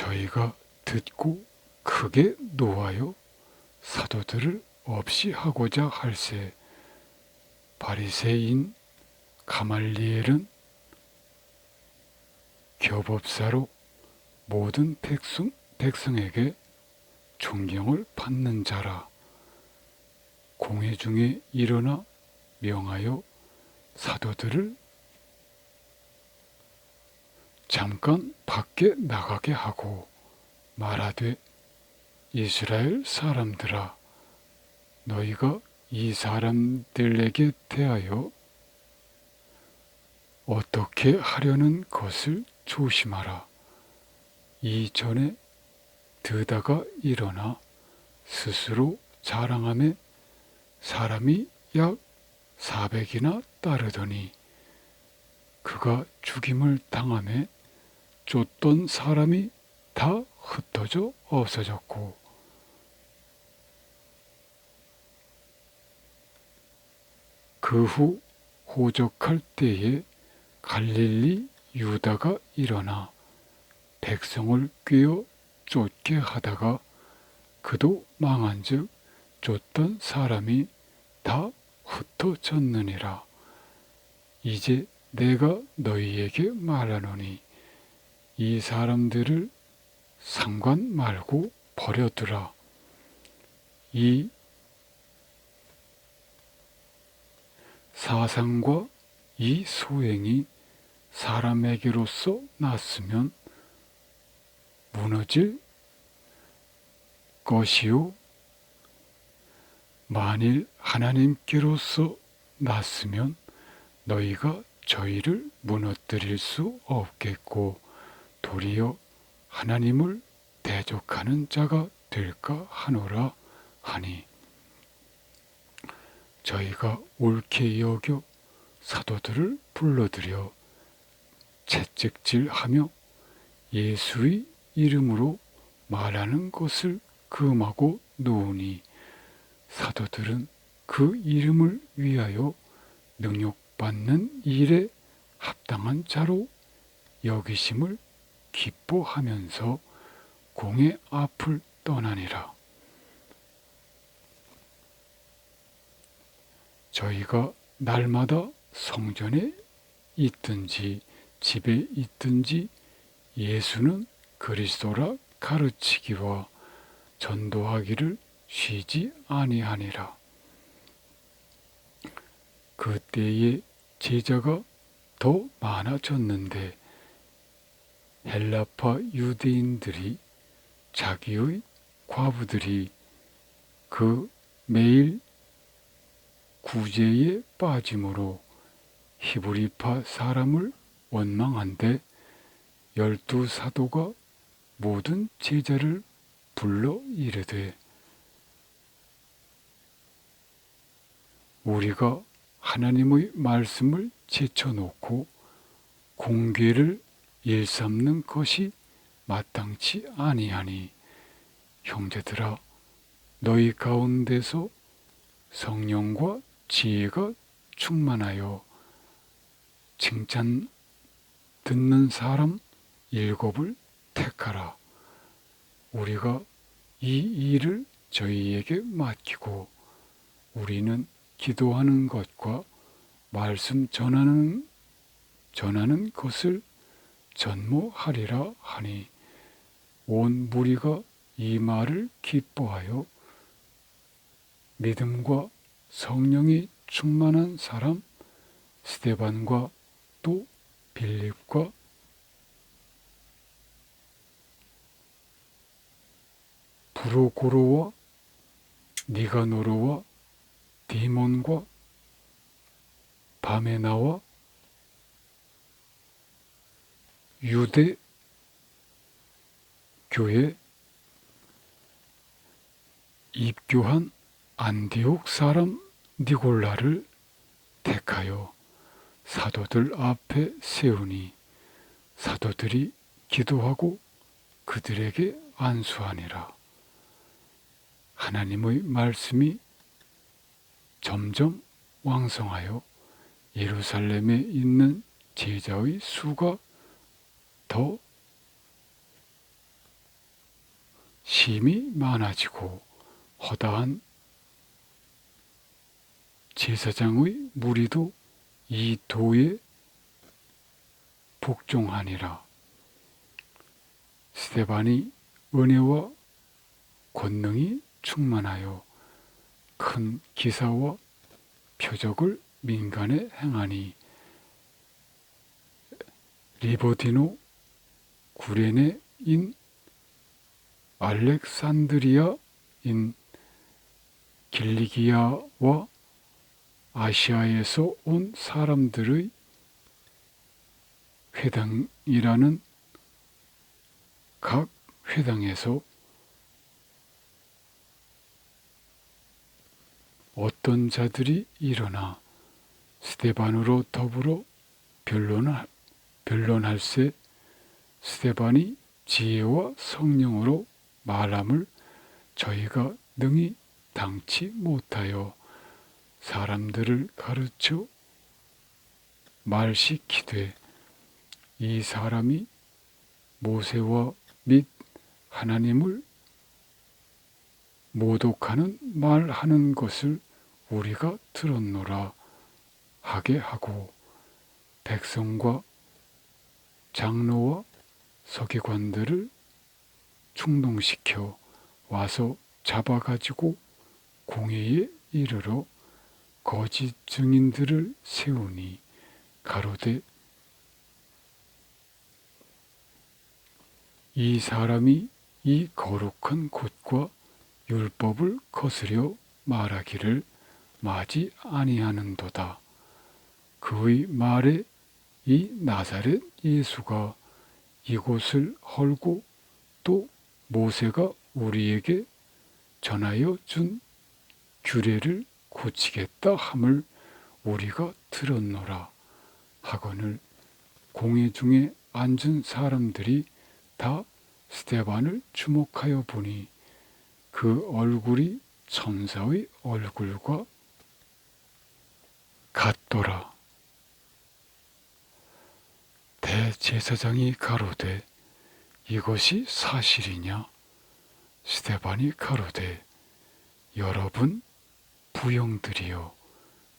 저희가 듣고 크게 노하여 사도들을 없이 하고자 할세. 바리새인 가말리엘은 교법사로 모든 백성, 백성에게 존경을 받는 자라. 공회 중에 일어나 명하여 사도들을 잠깐 밖에 나가게 하고 말하되 이스라엘 사람들아 너희가 이 사람들에게 대하여 어떻게 하려는 것을 조심하라. 이전에 드다가 일어나 스스로 자랑함에 사람이 약 400이나 따르더니 그가 죽임을 당함에 쫓던 사람이 다 흩어져 없어졌고 그 후 호적할 때에 갈릴리 유다가 일어나 백성을 꿰어 쫓게 하다가 그도 망한즉 쫓던 사람이 다 흩어졌느니라. 이제 내가 너희에게 말하노니 이 사람들을 상관 말고 버려두라. 이 사상과 이 소행이 사람에게로서 났으면 무너질 것이요. 만일 하나님께로서 났으면 너희가 저희를 무너뜨릴 수 없겠고 도리어 하나님을 대적하는 자가 될까 하노라 하니 저희가 옳게 여겨 사도들을 불러들여 채찍질하며 예수의 이름으로 말하는 것을 금하고 놓으니 사도들은 그 이름을 위하여 능력받는 일에 합당한 자로 여기심을 기뻐하면서 공의 앞을 떠나니라. 저희가 날마다 성전에 있든지 집에 있든지 예수는 그리스도라 가르치기와 전도하기를 쉬지 아니하니라. 그때에 제자가 더 많아졌는데 헬라파 유대인들이 자기의 과부들이 그 매일 구제에 빠짐으로 히브리파 사람을 원망한데 열두 사도가 모든 제자를 불러 이르되 우리가 하나님의 말씀을 제쳐놓고 공개를 일삼는 것이 마땅치 아니하니 형제들아 너희 가운데서 성령과 지혜가 충만하여 칭찬 듣는 사람 일곱을 택하라. 우리가 이 일을 저희에게 맡기고 우리는 기도하는 것과 말씀 전하는 전하는 것을 전무하리라 하니 온 무리가 이 말을 기뻐하여 믿음과 성령이 충만한 사람 스테반과 또 빌립과 브로고로와 니가노르와 디몬과 바메나와 유대 교회 입교한 안디옥 사람 니골라를 택하여 사도들 앞에 세우니 사도들이 기도하고 그들에게 안수하니라. 하나님의 말씀이 점점 왕성하여 예루살렘에 있는 제자의 수가 더 심이 많아지고 허다한 제사장의 무리도 이 도에 복종하니라. 스테반이 은혜와 권능이 충만하여 큰 기사와 표적을 민간에 행하니 리버디노 구레네인 알렉산드리아인 길리기아와 아시아에서 온 사람들의 회당이라는 각 회당에서 어떤 자들이 일어나 스테반으로 더불어 변론할, 변론할세 스테반이 지혜와 성령으로 말함을 저희가 능히 당치 못하여 사람들을 가르쳐 말시키되 이 사람이 모세와 및 하나님을 모독하는 말하는 것을 우리가 들었노라 하게 하고 백성과 장로와 서기관들을 충동시켜 와서 잡아가지고 공회에 이르러 거짓 증인들을 세우니 가로되 이 사람이 이 거룩한 곳과 율법을 거스려 말하기를 마지 아니하는도다. 그의 말에 이 나사렛 예수가 이곳을 헐고 또 모세가 우리에게 전하여 준 규례를 고치겠다 함을 우리가 들었노라 하거늘 공회 중에 앉은 사람들이 다 스테반을 주목하여 보니 그 얼굴이 천사의 얼굴과 같더라. 대제사장이 가로되 이것이 사실이냐? 스테반이 가로되 여러분 부영들이여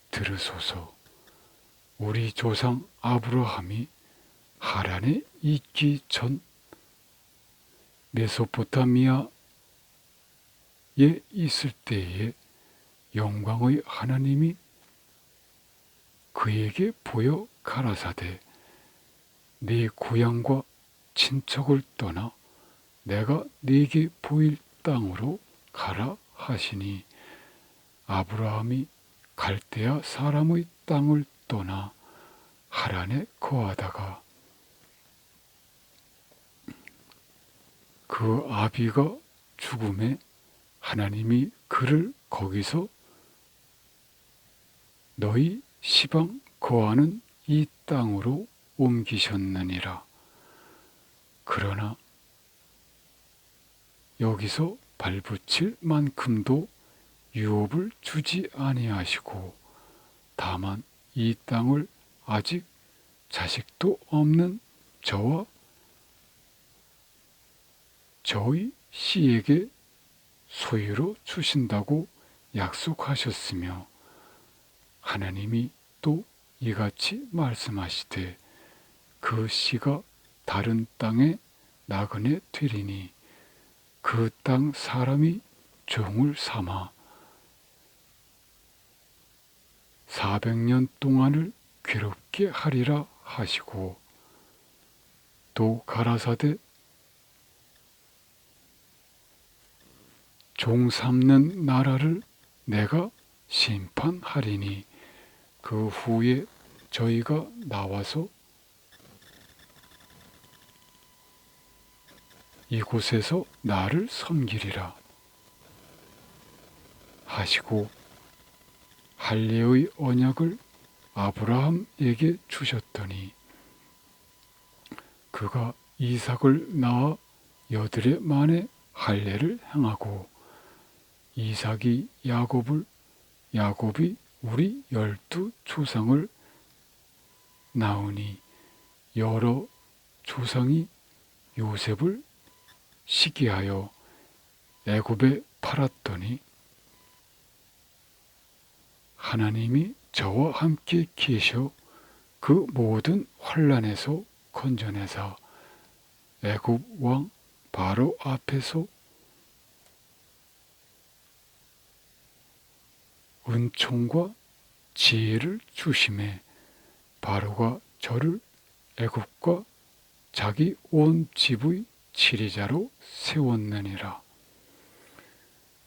들으소서. 우리 조상 아브라함이 하란에 있기 전 메소포타미아에 있을 때에 영광의 하나님이 그에게 보여 가라사대 네 고향과 친척을 떠나 내가 네게 보일 땅으로 가라 하시니 아브라함이 갈대아 사람의 땅을 떠나 하란에 거하다가 그 아비가 죽음에 하나님이 그를 거기서 너희 시방 거하는 이 땅으로 옮기셨느니라. 그러나 여기서 발붙일 만큼도 유업을 주지 아니하시고 다만 이 땅을 아직 자식도 없는 저와 저희 씨에게 소유로 주신다고 약속하셨으며 하나님이 또 이같이 말씀하시되 그 씨가 다른 땅에 나그네 되리니 그 땅 사람이 종을 삼아 400년 동안을 괴롭게 하리라 하시고 또 가라사대 종 삼는 나라를 내가 심판하리니 그 후에 저희가 나와서 이곳에서 나를 섬기리라. 하시고 할례의 언약을 아브라함에게 주셨더니 그가 이삭을 낳아 여드레 만에 할례를 행하고 이삭이 야곱을 야곱이 우리 열두 조상을 낳으니 여러 조상이 요셉을 시기하여 애굽에 팔았더니 하나님이 저와 함께 계셔 그 모든 환란에서 건져내사 애굽 왕 바로 앞에서 은총과 지혜를 주심에 바로가 저를 애굽과 자기 온 집의 치리자로 세웠느니라.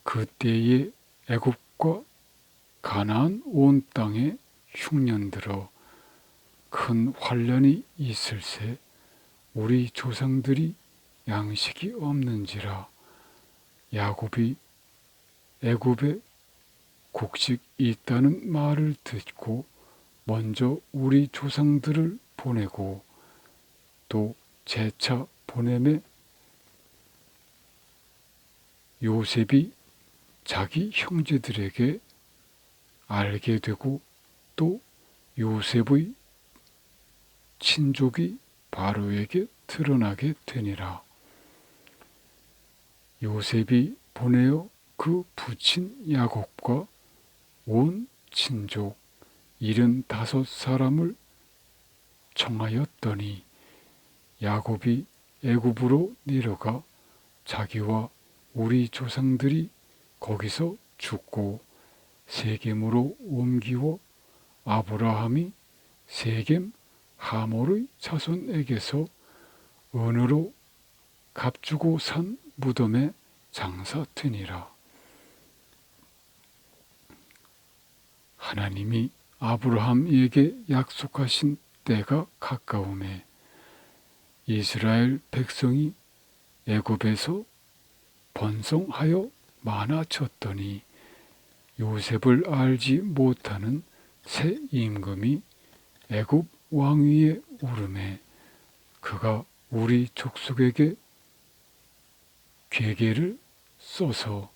그때에 애굽과 가나안 온 땅에 흉년 들어 큰 환란이 있을세 우리 조상들이 양식이 없는지라 야곱이 애굽에 곡식이 있다는 말을 듣고 먼저 우리 조상들을 보내고 또 재차 보냄에 요셉이 자기 형제들에게 알게 되고 또 요셉의 친족이 바로에게 드러나게 되니라. 요셉이 보내어 그 부친 야곱과 온 친족 일흔 사람을 청하였더니 야곱이 애굽으로 내려가 자기와 우리 조상들이 거기서 죽고 세겜으로 옮기워 아브라함이 세겜 하몰의 자손에게서 은으로 값주고 산 무덤에 장사되니라. 하나님이 아브라함에게 약속하신 때가 가까움에 이스라엘 백성이 애굽에서 번성하여 많아졌더니 요셉을 알지 못하는 새 임금이 애굽 왕위에 오름에 그가 우리 족속에게 괴계를 써서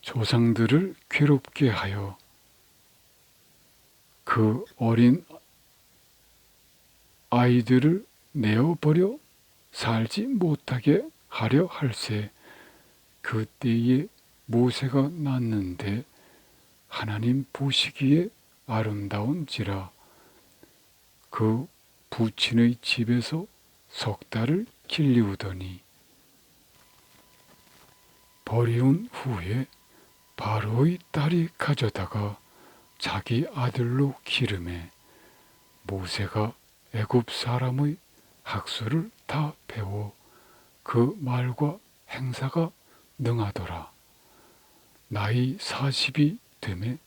조상들을 괴롭게 하여 그 어린 아이들을 내어버려 살지 못하게 하려 할세. 그때에 모세가 낳는데 하나님 보시기에 아름다운지라. 그 부친의 집에서 석 달을 길리우더니 버리운 후에 바로의 딸이 가져다가 자기 아들로 기름에 모세가 애굽 사람의 학수를 다 배워 그 말과 행사가 능하더라. 나이 40이 되매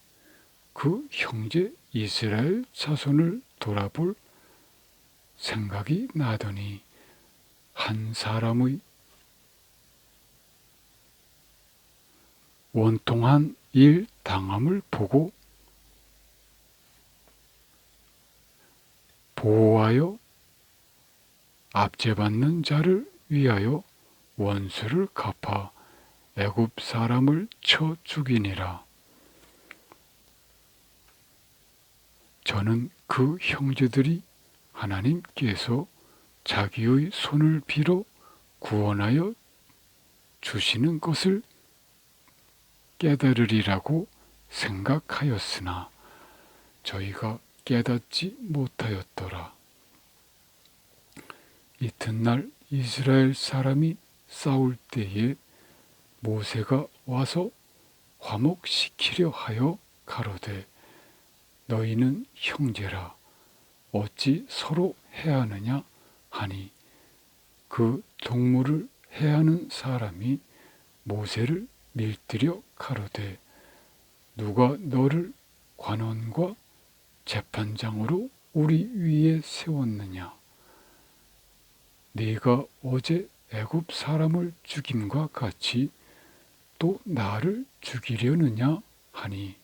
그 형제 이스라엘 자손을 돌아볼 생각이 나더니 한 사람의 원통한 일 당함을 보고 보호하여 압제받는 자를 위하여 원수를 갚아 애굽 사람을 쳐 죽이니라. 저는 그 형제들이 하나님께서 자기의 손을 빌어 구원하여 주시는 것을 깨달으리라고 생각하였으나 저희가 깨닫지 못하였더라. 이튿날 이스라엘 사람이 싸울 때에 모세가 와서 화목시키려 하여 가로되 너희는 형제라 어찌 서로 해하느냐 하니 그 동물을 해하는 사람이 모세를 밀들여 가로되 누가 너를 관원과 재판장으로 우리 위에 세웠느냐 네가 어제 애굽 사람을 죽임과 같이 또 나를 죽이려느냐 하니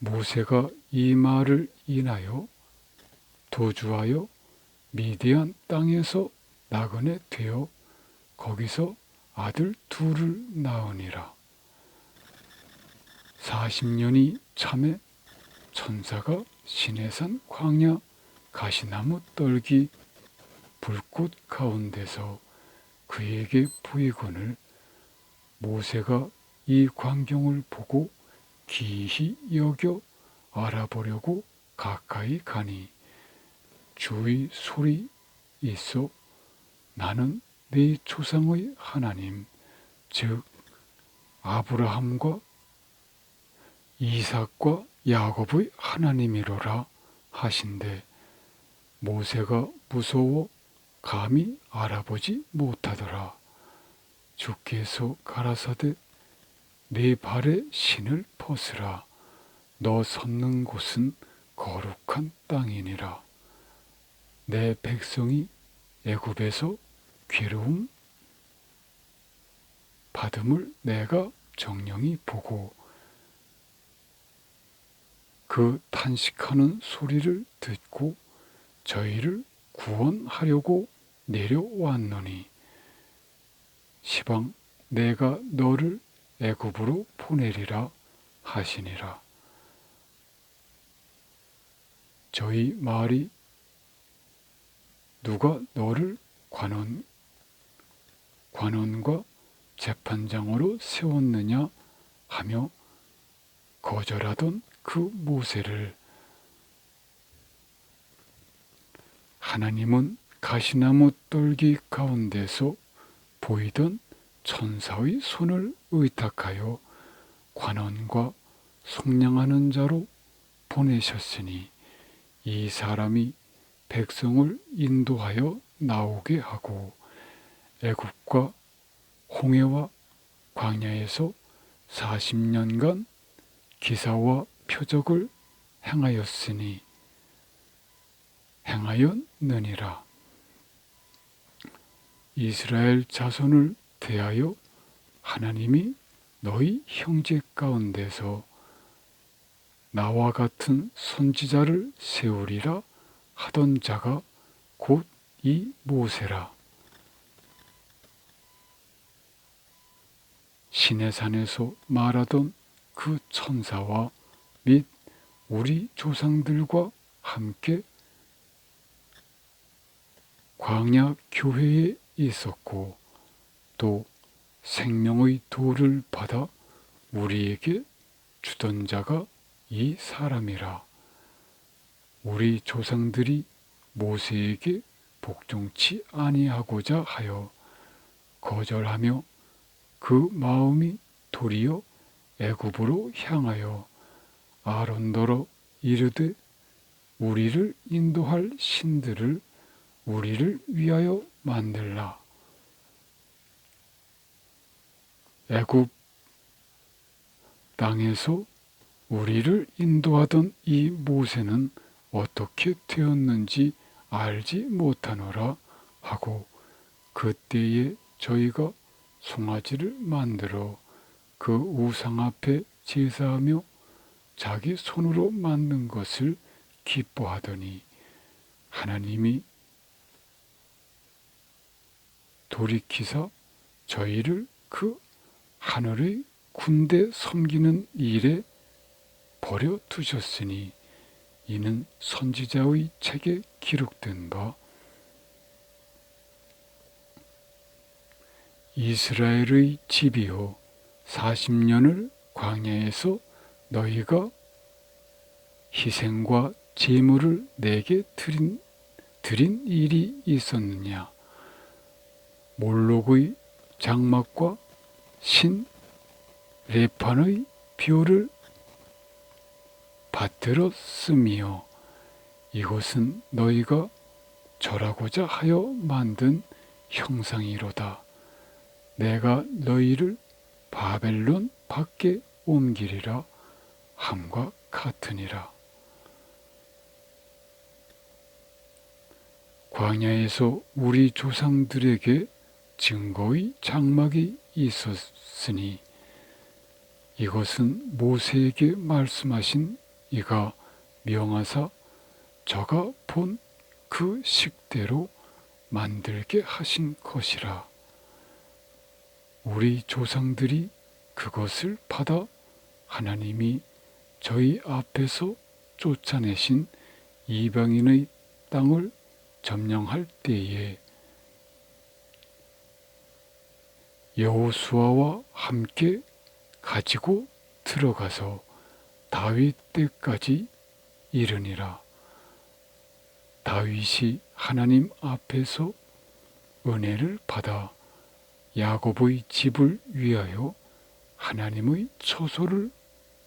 모세가 이 말을 인하여 도주하여 미디안 땅에서 나그네 되어 거기서 아들 둘을 낳으니라. 40년이 참에 천사가 시내산 광야 가시나무 떨기 불꽃 가운데서 그에게 보이거늘 모세가 이 광경을 보고 기이히 여겨 알아보려고 가까이 가니 주의 소리 있어 나는 네 조상의 하나님 즉 아브라함과 이삭과 야곱의 하나님이로라 하신대 모세가 무서워 감히 알아보지 못하더라. 주께서 가라사대 네 발에 신을 벗으라. 너 섰는 곳은 거룩한 땅이니라. 내 백성이 애굽에서 괴로움 받음을 내가 정령이 보고 그 탄식하는 소리를 듣고 저희를 구원하려고 내려왔노니. 시방 내가 너를 애굽으로 보내리라 하시니라. 저희 말이 누가 너를 관원 관원과 재판장으로 세웠느냐 하며 거절하던 그 모세를 하나님은 가시나무 떨기 가운데서 보이던 천사의 손을 의탁하여 관원과 속량하는 자로 보내셨으니 이 사람이 백성을 인도하여 나오게 하고 애굽과 홍해와 광야에서 40년간 기사와 표적을 행하였으니 행하였느니라. 이스라엘 자손을 대하여 하나님이 너희 형제 가운데서 나와 같은 선지자를 세우리라 하던 자가 곧 이 모세라. 시내산에서 말하던 그 천사와 및 우리 조상들과 함께 광야 교회에 있었고 또 생명의 도를 받아 우리에게 주던 자가 이 사람이라. 우리 조상들이 모세에게 복종치 아니하고자 하여 거절하며 그 마음이 도리어 애굽으로 향하여 아론더러 이르되 우리를 인도할 신들을 우리를 위하여 만들라. 애굽 땅에서 우리를 인도하던 이 모세는 어떻게 되었는지 알지 못하노라 하고 그때에 저희가 송아지를 만들어 그 우상 앞에 제사하며 자기 손으로 만든 것을 기뻐하더니 하나님이 돌이키사 저희를 그 하늘의 군대 섬기는 일에 버려 두셨으니 이는 선지자의 책에 기록된 바. 이스라엘의 집이요 40년을 광야에서 너희가 희생과 제물을 내게 드린, 드린 일이 있었느냐 몰록의 장막과 신 레판의 뷰를 받들어 쓰며 이것은 너희가 절하고자 하여 만든 형상이로다. 내가 너희를 바벨론 밖에 옮기리라 함과 같으니라. 광야에서 우리 조상들에게 증거의 장막이 있었으니 이것은 모세에게 말씀하신 이가 명하사 저가 본 그 식대로 만들게 하신 것이라. 우리 조상들이 그것을 받아 하나님이 저희 앞에서 쫓아내신 이방인의 땅을 점령할 때에 여호수아와 함께 가지고 들어가서 다윗 때까지 이르니라. 다윗이 하나님 앞에서 은혜를 받아 야곱의 집을 위하여 하나님의 처소를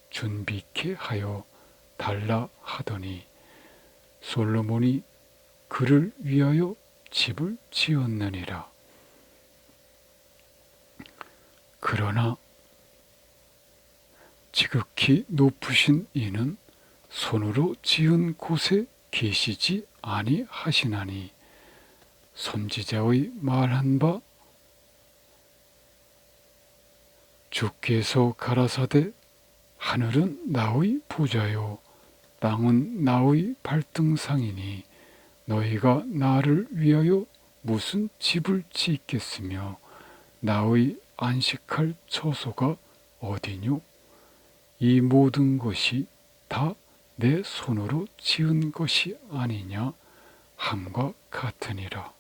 준비케 하여 달라 하더니 솔로몬이 그를 위하여 집을 지었느니라. 그러나 지극히 높으신 이는 손으로 지은 곳에 계시지 아니하시나니 선지자의 말한 바 주께서 가라사대 하늘은 나의 보좌요 땅은 나의 발등상이니 너희가 나를 위하여 무슨 집을 짓겠으며 나의 안식할 처소가 어디뇨? 이 모든 것이 다 내 손으로 지은 것이 아니냐 함과 같으니라.